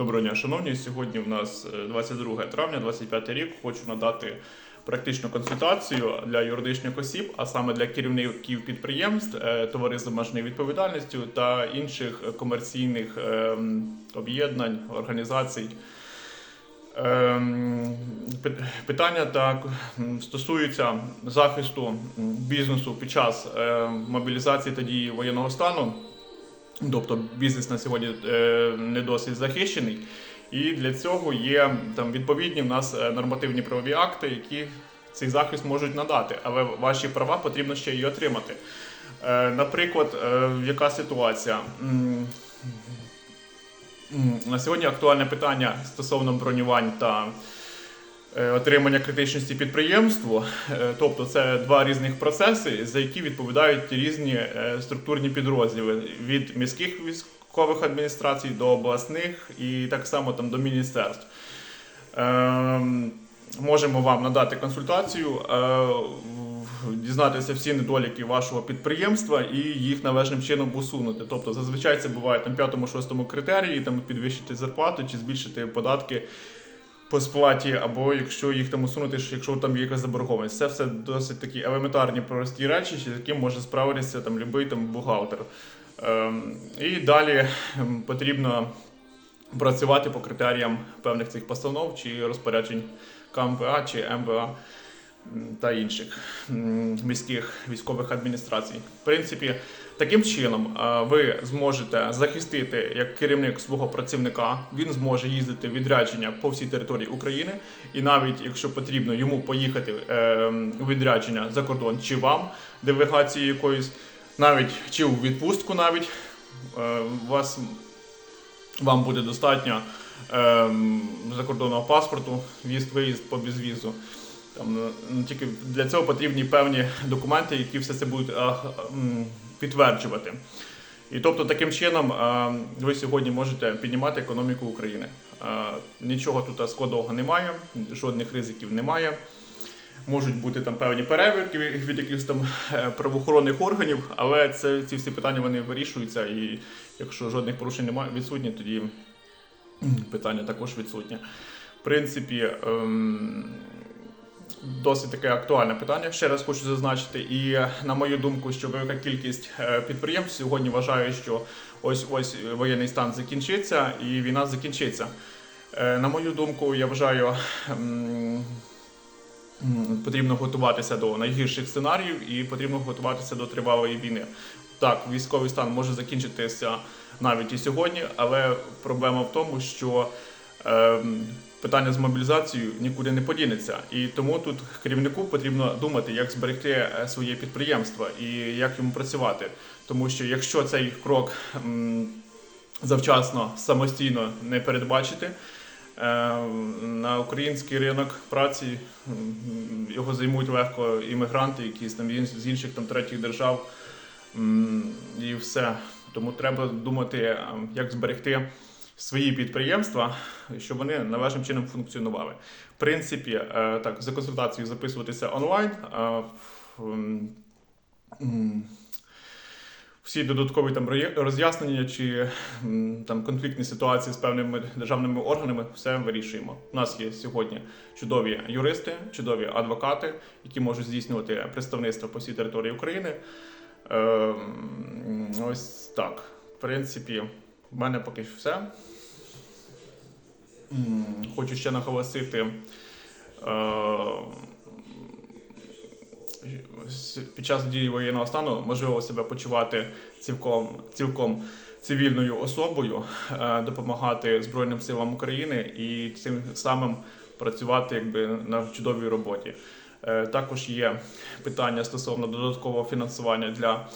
Доброго дня, шановні. Сьогодні в нас е, 22 травня, 25 рік. Хочу надати практичну консультацію для юридичних осіб, а саме для керівників підприємств, е, товариств з обмеженою відповідальністю та інших е, комерційних ем, об'єднань, організацій. Питання так м, стосуються захисту бізнесу під час е, мобілізації та дії воєнного стану. Тобто бізнес на сьогодні е, не досить захищений, і для цього є там відповідні в нас е, нормативні правові акти, які цей захист можуть надати, але ваші права потрібно ще й отримати. Е, наприклад, яка ситуація? На сьогодні актуальне питання стосовно бронювань та отримання критичності підприємству. Е, Тобто це два різних процеси, за які відповідають різні е, структурні підрозділи від міських військових адміністрацій до обласних і так само там до міністерств. Ем, Можемо вам надати консультацію, е, дізнатися всі недоліки вашого підприємства і їх належним чином усунути. Тобто зазвичай це буває там п'ятому-шостому критерії, там підвищити зарплату чи збільшити податки по сплаті, або якщо їх там усунути, якщо там є якась заборгованість. Це все досить такі елементарні прості речі, з яким може справитися там будь-який там бухгалтер. Ем, і далі ем, потрібно працювати по критеріям певних цих постанов чи розпоряджень КМПА чи МВА та інших міських військових адміністрацій. В принципі, таким чином е, ви зможете захистити як керівник свого працівника. Він зможе їздити в відрядження по всій території України, і навіть якщо потрібно йому поїхати е, у відрядження за кордон чи вам, делегації якоїсь, навіть чи у відпустку, навіть е, вас вам буде достатньо закордонного паспорту, в'їзд, виїзд по безвізу. Там, ну, тільки для цього потрібні певні документи, які все це будуть а, м, підтверджувати. І тобто таким чином а, ви сьогодні можете піднімати економіку України. А, Нічого тут складного немає, жодних ризиків немає. Можуть бути там певні перевірки від якихось там е, правоохоронних органів, але це ці всі питання вони вирішуються. І якщо жодних порушень немає відсутні, тоді питання також відсутнє. В принципі, ем, досить таке актуальне питання. Ще раз хочу зазначити. І на мою думку, що велика кількість е, підприємств сьогодні вважає, що ось ось воєнний стан закінчиться і війна закінчиться. Е, На мою думку, я вважаю. ем, Потрібно готуватися до найгірших сценаріїв і потрібно готуватися до тривалої війни. Так, військовий стан може закінчитися навіть і сьогодні, але проблема в тому, що е, питання з мобілізацією нікуди не подінеться. І тому тут керівнику потрібно думати, як зберегти е, своє підприємство і як йому працювати. Тому що якщо цей крок завчасно самостійно не передбачити, Е, На український ринок праці його займуть легко іммігранти, якісь там з інших там третіх держав. І все. Тому треба думати, як зберегти свої підприємства, щоб вони належним чином функціонували. В принципі, е, так, за консультацією записуватися онлайн. е, всі додаткові там роз'яснення чи там конфліктні ситуації з певними державними органами, все вирішуємо. У нас є сьогодні чудові юристи, чудові адвокати, які можуть здійснювати представництво по всій території України. Ем, Ось так. В принципі, в мене поки що все. Хочу ще наголосити. е, під час дії воєнного стану можливо себе почувати цілком, цілком цивільною особою, е, допомагати Збройним силам України і цим самим працювати якби на чудовій роботі. Е, Також є питання стосовно додаткового фінансування для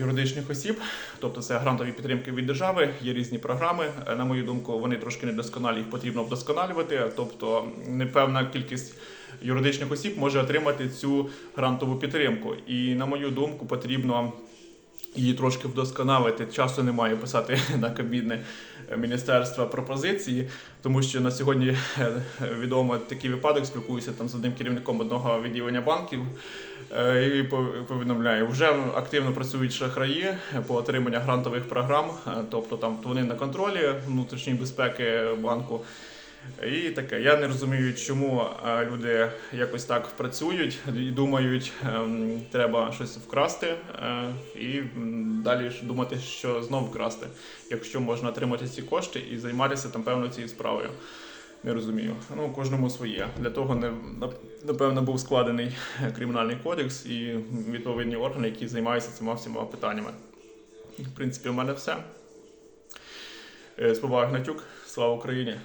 юридичних осіб, тобто це грантові підтримки від держави, є різні програми. Е, На мою думку, вони трошки недосконалі, їх потрібно вдосконалювати. Тобто, непевна кількість юридичних осіб може отримати цю грантову підтримку. І на мою думку, потрібно її трошки вдосконалити. Часу немає писати на кабінне міністерства пропозиції, тому що на сьогодні е, відомо такий випадок. Спілкуюся там з одним керівником одного відділення банків. е, І повідомляю, вже активно працюють шахраї по отриманню грантових програм, е, тобто там вони на контролі внутрішньої безпеки банку. І таке. Я не розумію, чому е, люди якось так працюють і думають, ем, треба щось вкрасти, е, і далі ж думати, що знов вкрасти, якщо можна отримати ці кошти і займатися там певно цією справою. Не розумію. Ну, кожному своє. Для того не напевно був складений кримінальний кодекс і відповідні органи, які займаються цими всіма питаннями. В принципі, у мене все. Е, З повагою, Гнатюк. Слава Україні!